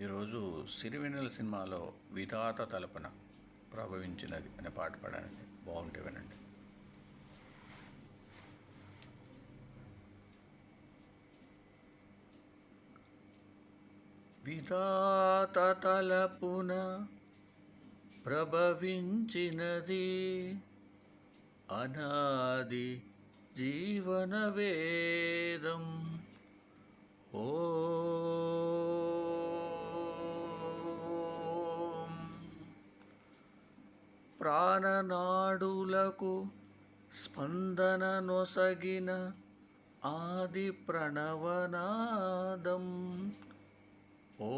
ఈరోజు సిరివెన్నెల సినిమాలో విధాత తలపున ప్రభవించినది అనే పాట పాడానండి. బాగుంటే వినండి. విధాత తలపున ప్రభవించినది అనాది జీవన వేదం. ఓ ప్రాణనాడులకు స్పందన నొసగిన ఆది ప్రణవనాదం. ఓ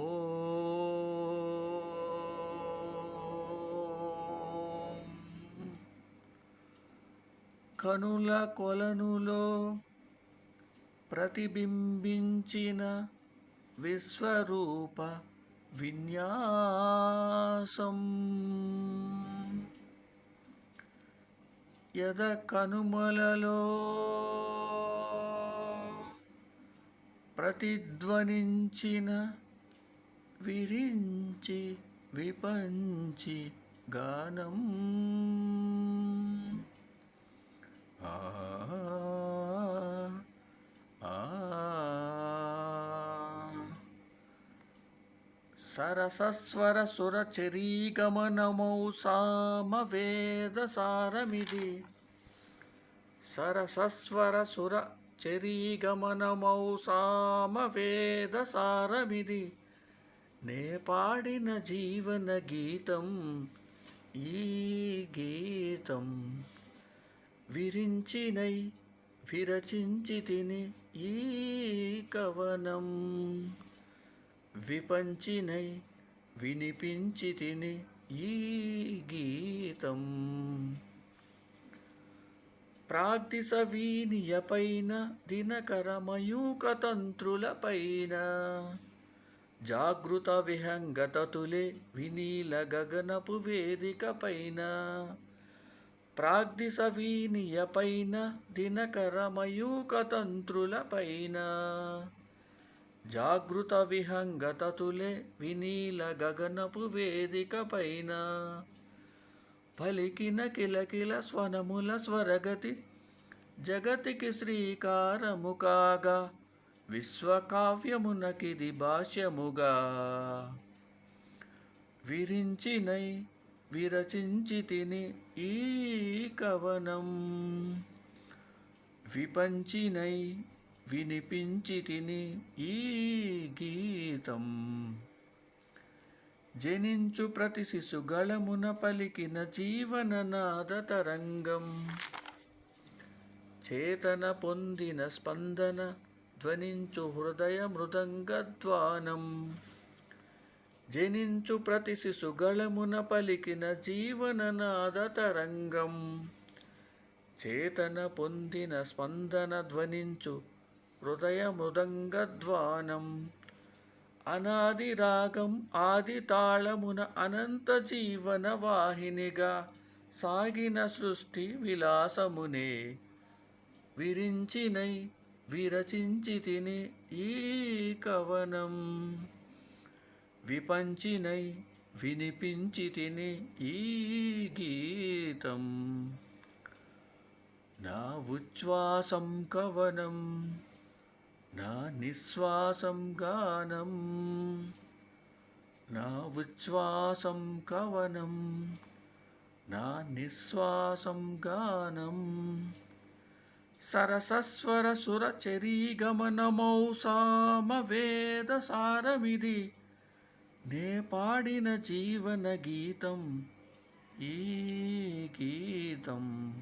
కనుల కొలనులో ప్రతిబింబించిన విశ్వరూప విన్యాసం. యద కనుమలలో ప్రతిధ్వనించిన విరించి విపంచి గానం. సరసస్వర సుర చరీగమనమౌ సామవేద సారమిది సరసస్వర సుర చరీగమనమౌ సామవేద సారమిది నే పాడిన జీవన గీతం ఈ గీతం. విరించినై విరచించి తిని ఈ కవనం. విపంచినై వినిపించి తిని ఈ గీతం. ప్రాగ్దిశ వీనియపైన దినకర మయూకతంత్రులపైన జాగృత విహంగతతులే వినీల గగనపు వేదికపైన పైన. ప్రాగ్దిశ వీనియపైన దినకర మయూకతంత్రులపైన జాగృత విహంగతతులే వినీల గగనపు వేదిక పైన పలికిన కిలకిల స్వనముల స్వరగతి జగతికి శ్రీకారము కాగా విశ్వకావ్యమునకిది భాష్యముగా. విరించినై విరచించి తిని ఈ కవనం విపంచినై వినిపించి తిని ఈ గీతం. జనించు ప్రతి శిశుగళమున పలికిన జీవన నాద తరంగం. చేతన పొందిన స్పందన ధ్వనించు హృదయ మృదంగద్వానం జనించు ప్రతి శిశుగళమున పలికిన జీవన నాద తరంగం. చేతన పొందిన స్పందన ధ్వనించు హృదయ మృదంగధ్వానం అనాది రాగం ఆది తాళమున అనంత జీవన వాహినిగా సాగిన సృష్టి విలాసమునే. విరించినై విరచించి తిని ఈ కవనం. విపంచినై వినిపించి తిని ఈ గీతం. నా ఉచ్ఛ్వాసం కవనం. నా నిశ్వాసం గానం నా ఉచ్ఛ్వాసం కవనం నా నిశ్వాసం గానం. సరసస్వర సుర సామవేద సారమిది నే పాడిన జీవన గీతం ఈ గీతం.